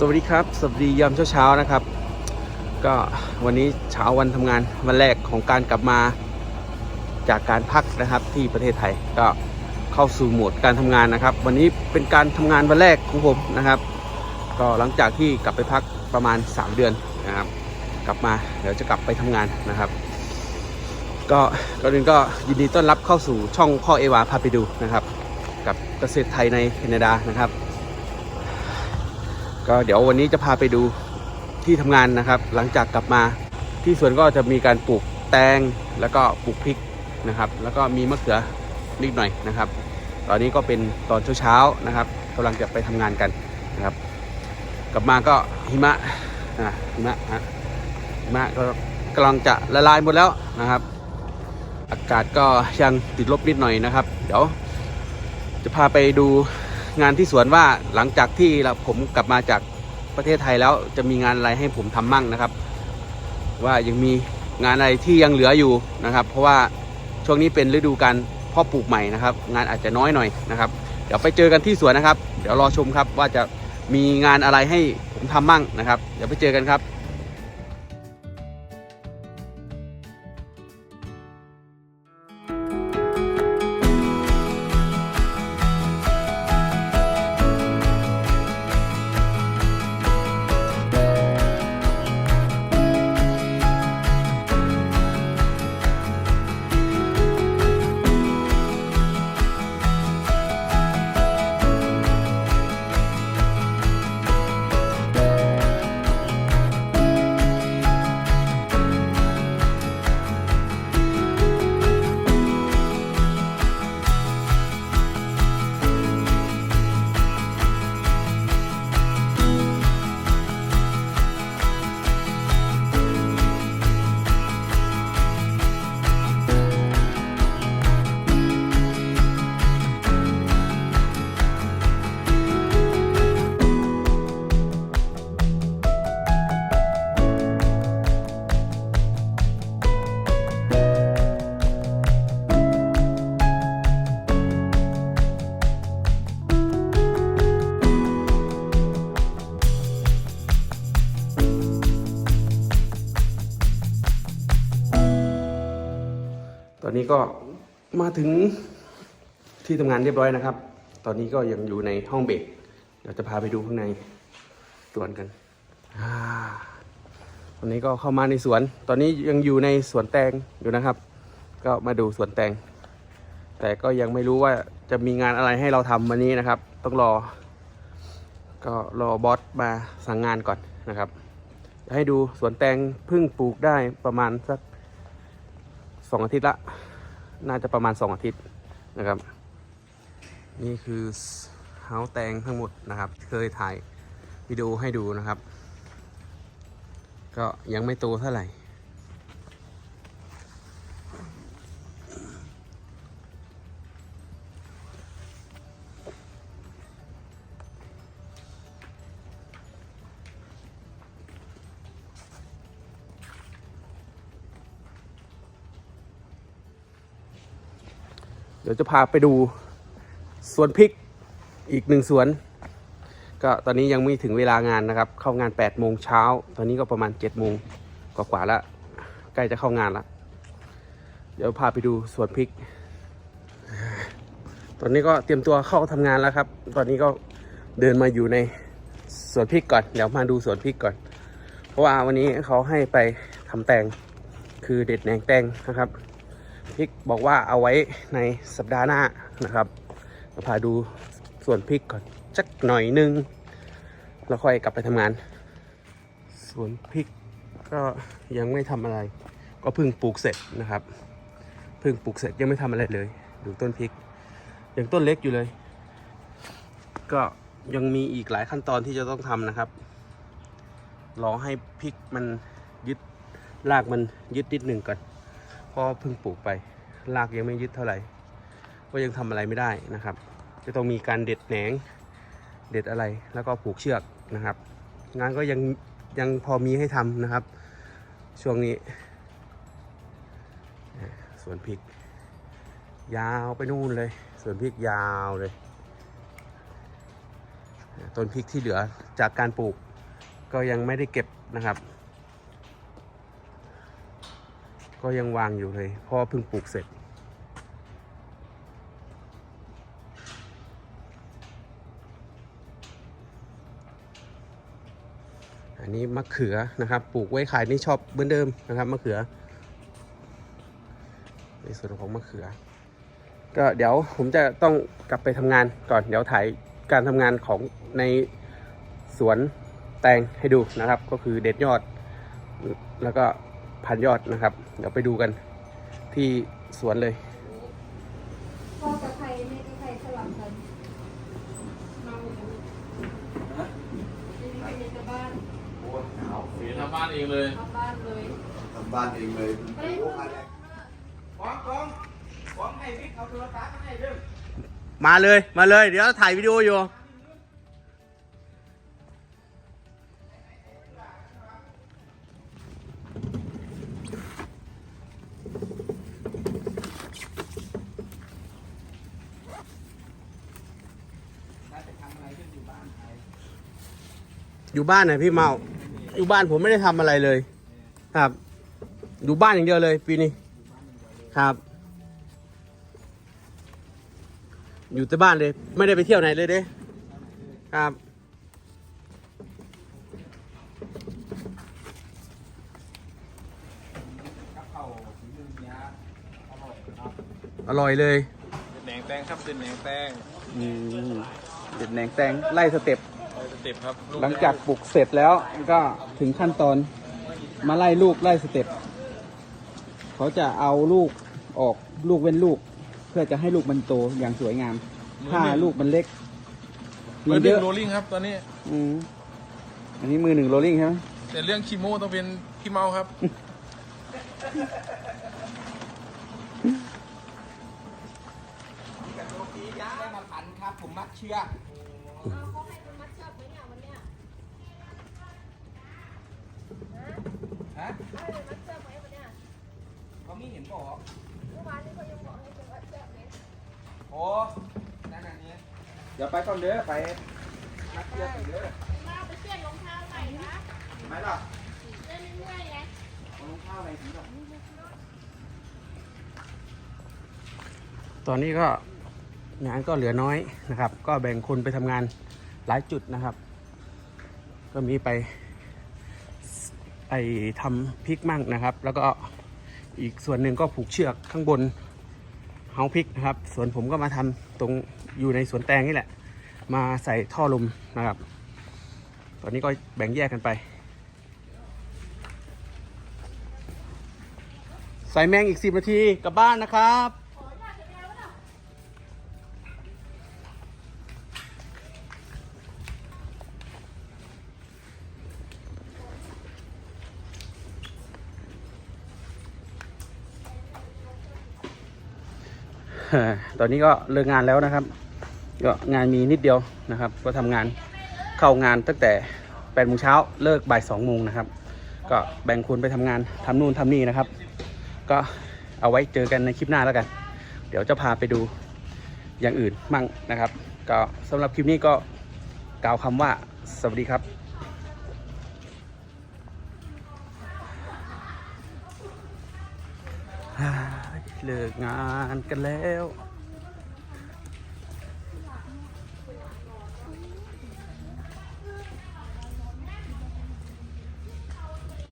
สวัสดีครับ สวัสดียามเช้าๆนะครับ ก็วันนี้เช้าวันทำงานวันแรกของการกลับมาจากการพักนะครับที่ประเทศไทยก็เข้าสู่โหมดการทำงานนะครับ วันนี้เป็นการทำงานวันแรกของผมนะครับ ก็หลังจากที่กลับไปพักประมาณ 3 เดือนนะครับ กลับมาเดี๋ยวจะกลับไปทำงานนะครับ ก็ก่อนอื่นก็ยินดีต้อนรับเข้าสู่ช่องพ่อเอวาพาไปดูนะครับ กับเกษตรไทยในแคนาดานะครับ ก็เดี๋ยววันนี้จะพาไปดูที่ทำงานนะครับ หลังจากกลับมาที่สวนก็จะมีการปลูกแตงแล้วก็ปลูกพริกนะครับ แล้วก็มีมะเขือนิดหน่อยนะครับ ตอนนี้ก็เป็นตอนเช้าๆนะครับกำลังจะไปทำงานกันนะครับ กลับมาก็หิมะอะหิมะฮะหิมะก็กำลังจะละลายหมดแล้วนะครับ อากาศก็ยังติดลบนิดหน่อยนะครับ เดี๋ยวจะพาไปดู งานที่สวนว่าหลังจากที่ผมกลับมาจากประเทศไทยแล้วจะมีงานอะไรให้ผมทำมั่งนะครับ ว่ายังมีงานอะไรที่ยังเหลืออยู่นะครับ เพราะว่าช่วงนี้เป็นฤดูการเพ่อปลูกใหม่นะครับ งานอาจจะน้อยหน่อยนะครับ เดี๋ยวไปเจอกันที่สวนนะครับ เดี๋ยวรอชมครับว่าจะมีงานอะไรให้ผมทำมั่งนะครับ เดี๋ยวไปเจอกันครับ อนนี้ก็มาถึงที่ทำงานเรียบร้อยนะครับ ตอนนี้ก็ยังอยู่ในห้องเบรกเดี๋ยวจะพาไปดูข้างในสวนกันอตอนนี้ก็เข้ามาในสวน ตอนนี้ยังอยู่ในสวนแตงอยู่นะครับ ก็มาดูสวนแตง แต่ก็ยังไม่รู้ว่าจะมีงานอะไรให้เราทำวันนี้นะครับ ต้องรอ ก็รอบอสมาสั่งงานก่อนนะครับจะให้ดูสวนแตงเพิ่งปลูกได้ประมาณสัก สองอาทิตย์ละ น่าจะประมาณสองอาทิตย์นะครับ นี่คือเฮาแตงทั้งหมดนะครับ เคยถ่ายวิดีโอให้ดูนะครับ ก็ยังไม่โตเท่าไหร่ ดี๋ยวจะพาไปดูสวนพริกอีกหนึ่งสวน ก็ตอนนี้ยังไม่ถึงเวลางานนะครับ เข้างาน8ปดโมงเช้า ตอนนี้ก็ประมาณ7จ็ดโมงกว่าๆแล้วใกล้จะเข้างานแล้วเดี๋ยวพาไปดูสวนพริก ตอนนี้ก็เตรียมตัวเข้าทำงานแล้วครับ ตอนนี้ก็เดินมาอยู่ในสวนพริกก่อน เดี๋ยวมาดูสวนพริกก่อน เพราะว่าวันนี้เขาให้ไปทำแตงคือเด็ดแหนงแตงนะครับ พริกบอกว่าเอาไว้ในสัปดาห์หน้านะครับมาพาดูส่วนพริกก่อนสักหน่อยนึง แล้วค่อยกลับไปทำงาน สวนพริกก็ยังไม่ทำอะไร ก็เพิ่งปลูกเสร็จนะครับเพิ่งปลูกเสร็จยังไม่ทำอะไรเลย ดูต้นพริกยังต้นเล็กอยู่เลย ก็ยังมีอีกหลายขั้นตอนที่จะต้องทำนะครับรอให้พริกมันยึดรากมันยึดนิดหนึ่งก่อน เพราะเพิ่งปลูกไปรากยังไม่ยึดเท่าไหร่ ก็ยังทำอะไรไม่ได้นะครับ จะต้องมีการเด็ดแหนงเด็ดอะไรแล้วก็ผูกเชือกนะครับ งานก็ยังยังพอมีให้ทำนะครับ ช่วงนี้อ่าสวนพริก ยาวไปนู่นเลยสวนพริกยาวเลยต้นพริกที่เหลือจากการปลูกก็ยังไม่ได้เก็บนะครับ ก็ยังวางอยู่เลยเพราะว่าเพิ่งปลูกเสร็จ อันนี้มะเขือนะครับ ปลูกไว้ขายนี่ชอบเหมือนเดิมนะครับมะเขือ ในส่วนของมะเขือ ก็เดี๋ยวผมจะต้องกลับไปทำงานก่อนเดี๋ยวถ่ายการทำงานของในสวนแตงให้ดูนะครับ ก็คือเด็ดยอด แล้วก็ พันยอดนะครับ เดี๋ยวไปดูกันที่สวนเลยพ่อกับใครแม่กับใครสลับกันเมาอยู่ไม่มีใครจะบ้านโอ้หนาวเสียทำบ้านเองเลยเอาบ้านเลยทำบ้านเองเลยไปเลยมาเลย มาเลย เดี๋ยวถ่ายวิดีโออยู่ อยู่บ้านไหนพี่เมา อยู่บ้านผมไม่ได้ทำอะไรเลย ครับ อยู่บ้านอย่างเดียวเลย ปีนี้ ครับ อยู่แต่บ้านเลย ไม่ได้ไปเที่ยวไหนเลยเด้ ครับอร่อยเลยเป็นแหนงแตงครับเป็นแหนงแตงอืม เด็ดแหนงแตงไล่สเต็ปเอาสเต็ปครับหลังจากปลูกเสร็จแล้วก็ถึงขั้นตอนมาไล่ลูกไล่สเต็ปเขาจะเอาลูกออกลูกเว้นลูก เพื่อจะให้ลูกมันโตอย่างสวยงาม ถ้าลูกมันเล็กมืมีอหเยนึ่งอะโรลลิ่งครับตอนนี้อืมอันนี้มือหนึ่งโรลลิ่งใช่ไหมแต่เรื่องคีโมต้องเป็นพี่เมาครับเขาให้เป็นมัดเชือกไหมเนี่ยวันเนี้ยฮะให้เป็นมัดเชือก เขามีเห็นบอกเมื่อวานนี้เห็นมัดเชือกโอ้นั่นอันนี้เดี๋ยวไปก่อนเด้อไปนักเที่ยวกันเด้อมาไปเปลี่ยนรองเท้าใหม่นะไหมล่ะเล่นเรื่อยไงเอารองเท้าอะไรสีดอตอนนี้ก็ งานก็เหลือน้อยนะครับ ก็แบ่งคนไปทำงานหลายจุดนะครับ ก็มีไปไอทำพริกมั่งนะครับ แล้วก็อีกส่วนหนึ่งก็ผูกเชือกข้างบนเฮาพริกนะครับ ส่วนผมก็มาทำตรงอยู่ในสวนแตงนี่แหละ มาใส่ท่อลมนะครับ ตอนนี้ก็แบ่งแยกกันไปใส่แมงอีกสิบนาทีกลับบ้านนะครับ ตอนนี้ก็เลิกงานแล้วนะครับ ก็งานมีนิดเดียวนะครับ ก็ทำงานเข้างานตั้งแต่8โมงเช้าเลิกบ่าย2โมงนะครับ ก็แบ่งคนไปทำงานทำนู่นทำนี่นะครับ ก็เอาไว้เจอกันในคลิปหน้าแล้วกัน เดี๋ยวจะพาไปดูอย่างอื่นมั่งนะครับ ก็สำหรับคลิปนี้ก็กล่าวคำว่าสวัสดีครับ เลิกงานกันแล้ว